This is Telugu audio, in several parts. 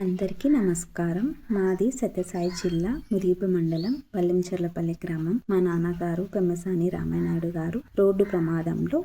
అందరికీ నమస్కారం. మాది సత్యసాయి జిల్లా ముదీపు మండలం వల్లించర్లపల్లి గ్రామం. మా నాన్నగారు పెమ్మసాని రామానాయుడు గారు రోడ్డు ప్రమాదంలో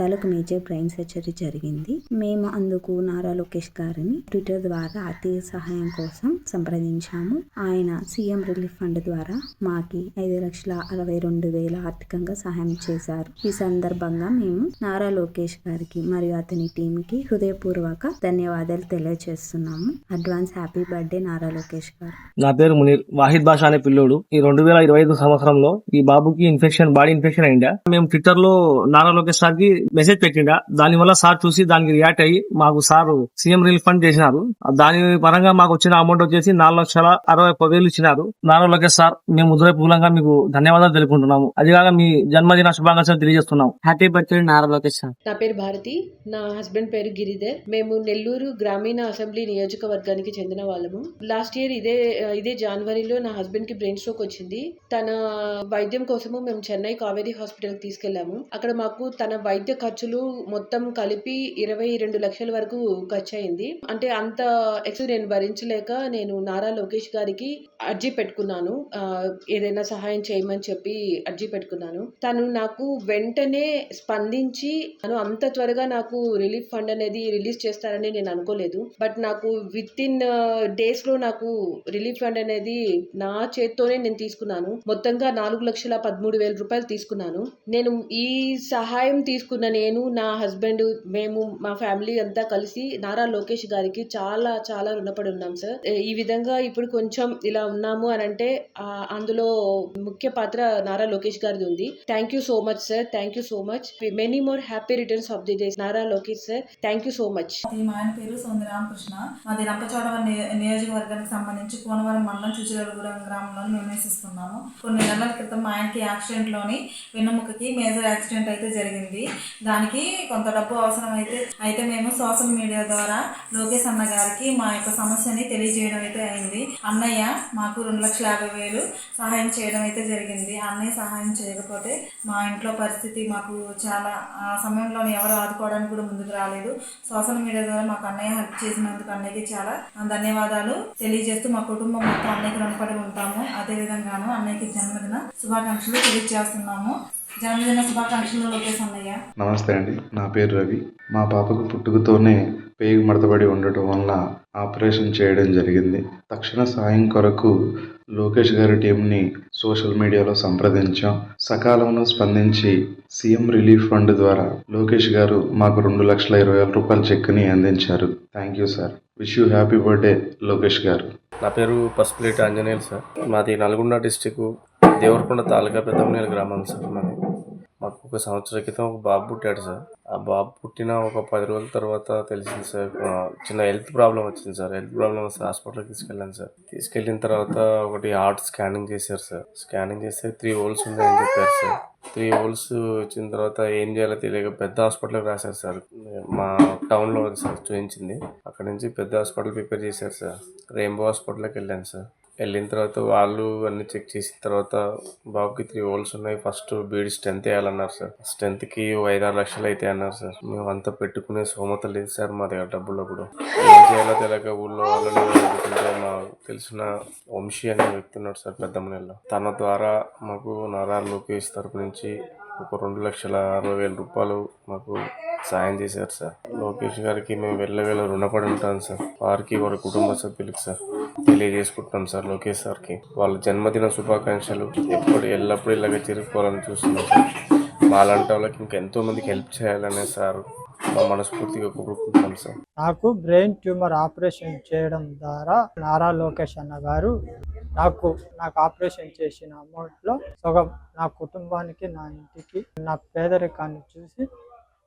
తలకు మేజర్ బ్రెయిన్ సర్జరీ జరిగింది. మేము అందుకు నారా లోకేష్ గారిని ట్విట్టర్ ద్వారా ఆర్థిక సహాయం కోసం సంప్రదించాము. ఆయన సీఎం రిలీఫ్ ఫండ్ ద్వారా మాకి ఐదు లక్షల అరవై రెండు వేల ఆర్థికంగా సహాయం చేశారు. ఈ సందర్భంగా మేము నారా లోకేష్ గారికి మరియు అతని టీంకి హృదయపూర్వక ధన్యవాదాలు తెలియజేస్తున్నాము. Advance happy birthday Nara Lokesh garu. నా పేరు మునీర్. వాహిద్ బాషా అనే పిల్లోడు. ఈ రెండు వేల ఇరవై ఐదు సంవత్సరంలో ఈ బాబుకి ఇన్ఫెక్షన్ బాడీ ఇన్ఫెక్షన్ అయిందా? మేము ట్విట్టర్లో నారా లోకేష్ సార్కి మెసేజ్ పెట్టిండా. దాని వల్ల సార్ చూసి దానికి రియాక్ట్ అయ్యి మాకు సార్ సీఎం రిలీఫ్ ఫండ్ చేసినారు. దాని పరంగా మాకు వచ్చిన అమౌంట్ వచ్చేసి నాలుగు లక్షల అరవై ఒక్క వేలు ఇచ్చినారు. నారా లోకేష్ సార్ మేము హృదయపూర్వకంగా మీకు ధన్యవాదాలు తెలుపుకుంటున్నాము. అదిగాక మీ జన్మదిన శుభాకాంక్షలు తెలియజేస్తున్నాం happy birthday Nara Lokesh sir. నా పేరు భారతి. నా హస్బెండ్ పేరు గిరిధర్. మేము నెల్లూరు గ్రామీణ అసెంబ్లీ నియోజకవర్గానికి చెందిన వాళ్ళము. లాస్ట్ ఇయర్ ఇదే ఇదే జనవరిలో నా హస్బెండ్కి బ్రెయిన్ స్ట్రోక్ వచ్చింది. తన వైద్యం కోసము మేము చెన్నై కావేరీ హాస్పిటల్కి తీసుకెళ్ళాము అక్కడ మాకు తన వైద్య ఖర్చులు మొత్తం కలిపి ఇరవై రెండు లక్షల వరకు ఖర్చు అయింది అంటే అంత ఎక్స్ నేను భరించలేక నేను నారా లోకేష్ గారికి అర్జీ పెట్టుకున్నాను. ఏదైనా సహాయం చేయమని చెప్పి అర్జీ పెట్టుకున్నాను. తను నాకు వెంటనే స్పందించి తను అంత త్వరగా నాకు రిలీఫ్ ఫండ్ అనేది రిలీజ్ చేస్తారని నేను అనుకోలేదు. బట్ నాకు విత్ ఇన్ డేస్లో నాకు రిలీఫ్ ఫండ్ అనేది నా చేత్తోనే నేను తీసుకున్నాను. మొత్తంగా నాలుగు లక్షల పదమూడు వేల రూపాయలు తీసుకున్నాను. నేను ఈ సహాయం తీసుకున్న నేను నా హస్బెండ్ మేము మా ఫ్యామిలీ అంతా కలిసి నారా లోకేష్ గారికి చాలా చాలా రుణపడి ఉన్నాం సార్. ఈ విధంగా ఇప్పుడు కొంచెం ఇలా ఉన్నాము అని అంటే అందులో ముఖ్య పాత్ర నారా లోకేష్ గారిది ఉంది. Thank you so much sir thank you so much many more happy returns of the days Nara Lokesh sir thank you so much మా ఆయన పేరు సౌందరామకృష్ణ మాది నియ- నియోజకవర్గానికి సంబంధించి కోనవరం మండలం చుచిరగూడెం గ్రామంలో మేము నివసిస్తున్నాము కొన్ని నెలల క్రితం మా ఆయనకి యాక్సిడెంట్లోని వెన్నుముకకి మేజర్ యాక్సిడెంట్ అయితే జరిగింది. దానికి కొంత డబ్బు అవసరం అయితే అయితే మేము సోషల్ మీడియా ద్వారా లోకేష్ అన్న గారికి మా యొక్క సమస్యని తెలియజేయడం అయితే అయింది. అన్నయ్య మాకు రెండు లక్షల యాభై వేలు సహాయం చేయడం అయితే జరిగింది. ఆ అన్నయ్య సహాయం చేయకపోతే మా ఇంట్లో పరిస్థితి మాకు చాలా ఆ సమయంలో ఎవరు ఆదుకోవడానికి కూడా ముందుకు రాలేదు. సోషల్ మీడియా ద్వారా మాకు అన్నయ్య హెల్ప్ చేసినందుకు అన్నయ్యకి చాలా ధన్యవాదాలు తెలియజేస్తూ మా కుటుంబం మొత్తం అన్నయ్యకి రుణపడి ఉంటాము. అదే విధంగాను అన్నయ్యకి జన్మదిన శుభాకాంక్షలు తెలియజేస్తున్నాము. జన్మదిన శుభాకాంక్షలు లోకేష్ అన్నయ్య. నమస్తే అండి. నా పేరు రవి. మా పాపకు పుట్టుకతోనే పేగు మడతబడి ఉండటం వల్ల ఆపరేషన్ చేయడం జరిగింది. తక్షణ సాయం కొరకు లోకేష్ గారి టీంని సోషల్ మీడియాలో సంప్రదించాం. సకాలంలో స్పందించి సీఎం రిలీఫ్ ఫండ్ ద్వారా లోకేష్ గారు మాకు రెండు లక్షల ఇరవై వేల రూపాయల చెక్ని అందించారు. Thank you sir. Wish you happy birthday Lokesh garu. నా పేరు పసుపులేటి ఆంజనేయులు సార్. మాది నల్గొండ డిస్టిక్ దేవరకొండ తాలూకా పెద్దమనేల గ్రామం సార్ మాది. మాకు ఒక సంవత్సరం క్రితం ఒక బాబు పుట్టాడు సార్. ఆ బాబు పుట్టిన ఒక పది రోజుల తర్వాత తెలిసింది సార్ చిన్న హెల్త్ ప్రాబ్లం వచ్చింది సార్. హెల్త్ ప్రాబ్లం వస్తే హాస్పిటల్కి తీసుకెళ్ళాను సార్. తీసుకెళ్ళిన తర్వాత ఒకటి హార్ట్ స్కానింగ్ చేశారు సార్. స్కానింగ్ చేస్తే త్రీ హోల్స్ ఉన్నాయని చెప్పారు సార్. త్రీ హోల్స్ వచ్చిన తర్వాత ఏం చేయాలో తెలియక పెద్ద హాస్పిటల్కి రాశారు సార్. మా టౌన్లో సార్ చూపించింది అక్కడ నుంచి పెద్ద హాస్పిటల్ ప్రిపేర్ చేశారు సార్. రెయిన్బో హాస్పిటల్కి వెళ్ళాను సార్. వెళ్ళిన తర్వాత వాళ్ళు అన్ని చెక్ చేసిన తర్వాత బాబుకి త్రీ హోల్స్ ఉన్నాయి. ఫస్ట్ బీడి స్ట్రెంత్ వేయాలన్నారు సార్. స్ట్రెంత్కి ఓ ఐదారు లక్షలు అయితే అన్నారు సార్. మేము అంతా పెట్టుకునే సోమత లేదు సార్ మా దగ్గర డబ్బులు అప్పుడు ఏం చేయాలో తెలియక ఊళ్ళో వాళ్ళని అడుగుతుంటే మా తెలిసిన వంశీ అనే వ్యక్తి ఉన్నాడు సార్ పెద్దమనేలో తన ద్వారా మాకు నారా లోకేష్ తరపు నుంచి ఒక రెండు లక్షల అరవై వేల రూపాయలు మాకు సాయం చేశారు సార్. లోకేష్ గారికి మేము వెళ్ళవేళ రుణపడి ఉంటాం సార్. వారికి వారి కుటుంబ సభ్యులకు సార్ తెలియజేసుకుంటున్నాం సార్ లోకేష్ సార్కి. వాళ్ళ జన్మదిన శుభాకాంక్షలు ఎప్పుడు ఎల్లప్పుడూ ఇలాగే తిరుగుకోవాలని చూస్తున్నాం సార్. మాలాంటి వాళ్ళకి ఇంకా ఎంతో మందికి హెల్ప్ చేయాలనే సార్ మా మనస్ఫూర్తిగా కోరుకుంటున్నాం సార్. నాకు బ్రెయిన్ ట్యూమర్ ఆపరేషన్ చేయడం ద్వారా నారా లోకేష్ అన్న గారు నాకు నాకు ఆపరేషన్ చేసిన అమౌంట్లో సగం నా కుటుంబానికి నా ఇంటికి నా పేదరికాన్ని చూసి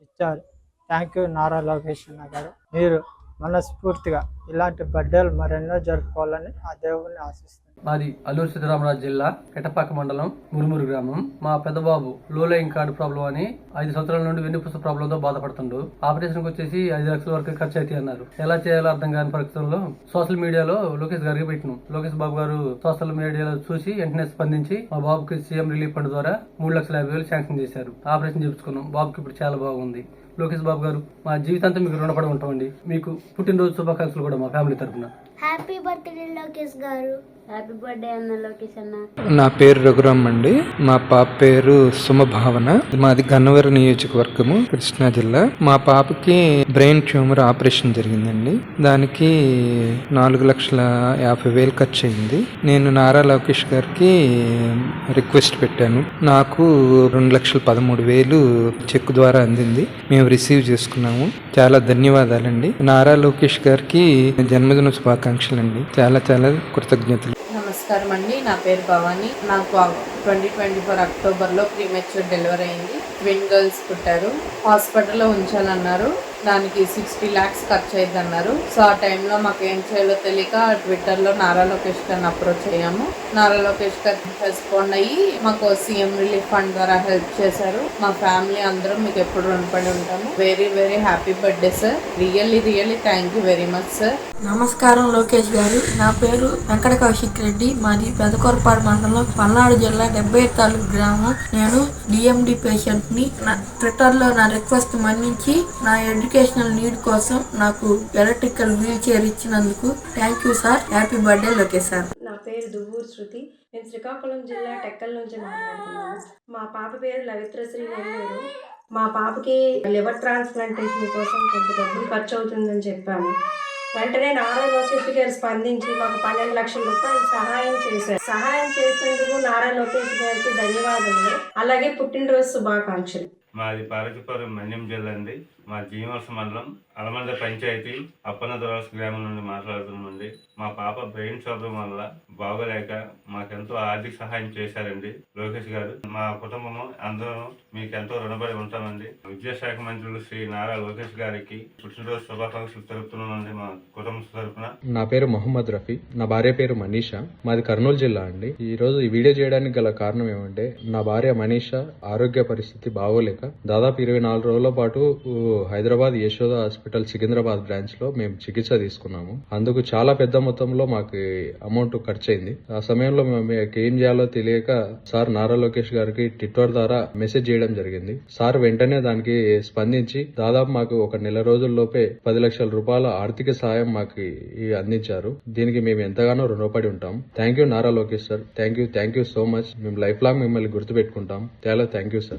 ఇచ్చారు. థ్యాంక్ యూ నారా లోకేష్ అన్న గారు. మీరు మనస్ఫూర్తిగా ఇలాంటి బర్త్డేలు మరెన్నో జరుపుకోవాలని ఆ దేవుడిని ఆశిస్తున్నాను. మాది అల్లూరు సీతారామరాజు జిల్లా కెటపాక మండలం మురుమురు గ్రామం. మా పెద్దబాబు లో లైన్ కార్డు ప్రాబ్లం అని ఐదు సంవత్సరాల నుండి వెన్నుపూస ప్రాబ్లంతో బాధపడుతుండు. ఆపరేషన్ వచ్చేసి ఐదు లక్షల వరకు ఖర్చు అయితే అన్నారు. ఎలా చేయాలో అర్థం కాని పరిస్థితుల్లో సోషల్ మీడియాలో లోకేష్ గారికి పెట్టినాం. లోకేష్ బాబు గారు సోషల్ మీడియాలో చూసి వెంటనే స్పందించి మా బాబుకి సీఎం రిలీఫ్ ఫండ్ ద్వారా మూడు లక్షల యాభై వేలు శాంక్షన్ చేశారు. ఆపరేషన్ చేపించుకున్నాం. బాబుకి ఇప్పుడు చాలా బాగుంది. లోకేష్ బాబు గారు మా జీవితాంతం మీకు రుణపడి ఉంటామండి. మీకు పుట్టినరోజు శుభాకాంక్షలు కూడా మా ఫ్యామిలీ తరఫున. హ్యాపీ బర్త్డే లోకేష్ గారు. హ్యాపీ బర్త్డే అన్న లోకేష్ అన్న. నా పేరు రఘురామ్ అండి. మా పాప పేరు సుమభావన. మాది గన్నవరం నియోజకవర్గము కృష్ణా జిల్లా. మా పాపకి బ్రెయిన్ ట్యూమర్ ఆపరేషన్ జరిగిందండి. దానికి నాలుగు లక్షల యాభై వేలు ఖర్చు అయింది నేను నారా లోకేష్ గారికి రిక్వెస్ట్ పెట్టాను. నాకు రెండు లక్షల పదమూడు వేలు చెక్ ద్వారా అందింది. మేము రిసీవ్ చేసుకున్నాము. చాలా ధన్యవాదాలండి. నారా లోకేష్ గారికి జన్మదిన శుభాకాంక్షలు అండి చాలా చాలా కృతజ్ఞతలు. నమస్కారం అండి నా పేరు భవాని. నాకు ట్వంటీ ట్వంటీ ఫోర్ అక్టోబర్లో ప్రీమెచ్యూర్ డెలివరీ అయింది. ట్విన్ గర్ల్స్ పుట్టారు. హాస్పిటల్లో ఉంచాలన్నారు దానికి సిక్స్టీ ల్యాక్స్ ఖర్చు అయింది అన్నారు సో ఆ టైంలో మాకు ఏం చేయాలో తెలియక ట్విట్టర్లో నారా లోకేష్ గారిని అప్రోచ్ అయ్యాము. నారా లోకేష్ గారు రెస్పాండ్ అయ్యి మాకు సీఎం రిలీఫ్ ఫండ్ ద్వారా హెల్ప్ చేశారు. మా ఫ్యామిలీ అందరం మీకు ఎప్పుడు రుణపడి ఉంటాము. Very very happy birthday sir really really thank you very much sir నమస్కారం లోకేష్ గారు. నా పేరు వెంకట కౌశిక్ రెడ్డి. మాది పెదకొరపాడు మండలం పల్నాడు జిల్లా డెబ్బై తాలూకు గ్రామం. నేను డిఎండి పేషెంట్ ని నా ట్విట్టర్లో నా రిక్వెస్ట్ మన్నించి నా ఎడ్యుకేషనల్ నీడ్ కోసం నాకు ఎలక్ట్రికల్ వీల్ చైర్ ఇచ్చినందుకు thank you sir. Happy birthday Lokesh sir నా పేరు దువ్వూరు శృతి. నేను శ్రీకాకుళం జిల్లా టెక్కల్ నుంచి మాట్లాడుతున్నాను. మా పాప పేరు లవిత్రశ్రీ నెల్లూరు. మా పాపకి లివర్ ట్రాన్స్ప్లాంటేషన్ కోసం కొంత డబ్బులు ఖర్చు అవుతుందని చెప్పాము వెంటనే నారాయణ లోకేష్ గారు స్పందించి మాకు పన్నెండు లక్షల రూపాయలు సహాయం చేశారు. సహాయం చేసినందుకు నారాయణ లోకేష్ గారికి ధన్యవాదములు. అలాగే పుట్టినరోజు శుభాకాంక్షలు. మాది పార్వతీపురం మన్యం జిల్లా అండి. మా జీవనవస మండలం అలమంద పంచాయతీ అప్పన్న దొరస్ గ్రామం నుండి మాట్లాడుతున్నామండి మా పాప బ్రెయిన్ ప్రాబ్లం వల్ల బాగోలేక మాకెంతో ఆర్థిక సహాయం చేశారండి. లోకేష్ గారు మా కుటుంబము అందరం మీకు ఎంతో రుణపడి ఉంటామండి. విద్యాశాఖ మంత్రులు శ్రీ నారా లోకేష్ గారికి పుట్టినరోజు శుభాకాంక్షలు తెలుపుతున్నామండి మా కుటుంబ తరపున నా పేరు మొహమ్మద్ రఫీ నా భార్య పేరు మనీషా. మాది కర్నూలు జిల్లా అండి. ఈ రోజు ఈ వీడియో చేయడానికి గల కారణం ఏమంటే నా భార్య మనీషా ఆరోగ్య పరిస్థితి బాగోలేక దాదాపు ఇరవై నాలుగు రోజుల పాటు హైదరాబాద్ యశోద హాస్పిటల్ సికింద్రాబాద్ బ్రాంచ్లో మేము చికిత్స తీసుకున్నాము. అందుకు చాలా పెద్ద మొత్తంలో మాకు అమౌంట్ ఖర్చు అయింది ఆ సమయంలో మేము ఏం చేయాలో తెలియక సార్ నారా లోకేష్ గారికి ట్విట్టర్ ద్వారా మెసేజ్ చేయడం జరిగింది. సార్ వెంటనే దానికి స్పందించి దాదాపు మాకు ఒక నెల రోజుల్లోపే పది లక్షల రూపాయల ఆర్థిక సహాయం మాకు అందించారు. దీనికి మేము ఎంతగానో రుణపడి ఉంటాం. Thank you Nara Lokesh sir. Thank you thank you so much. మేము లైఫ్ లాంగ్ మిమ్మల్ని గుర్తుపెట్టుకుంటాం. చాలా థ్యాంక్ యూ సార్.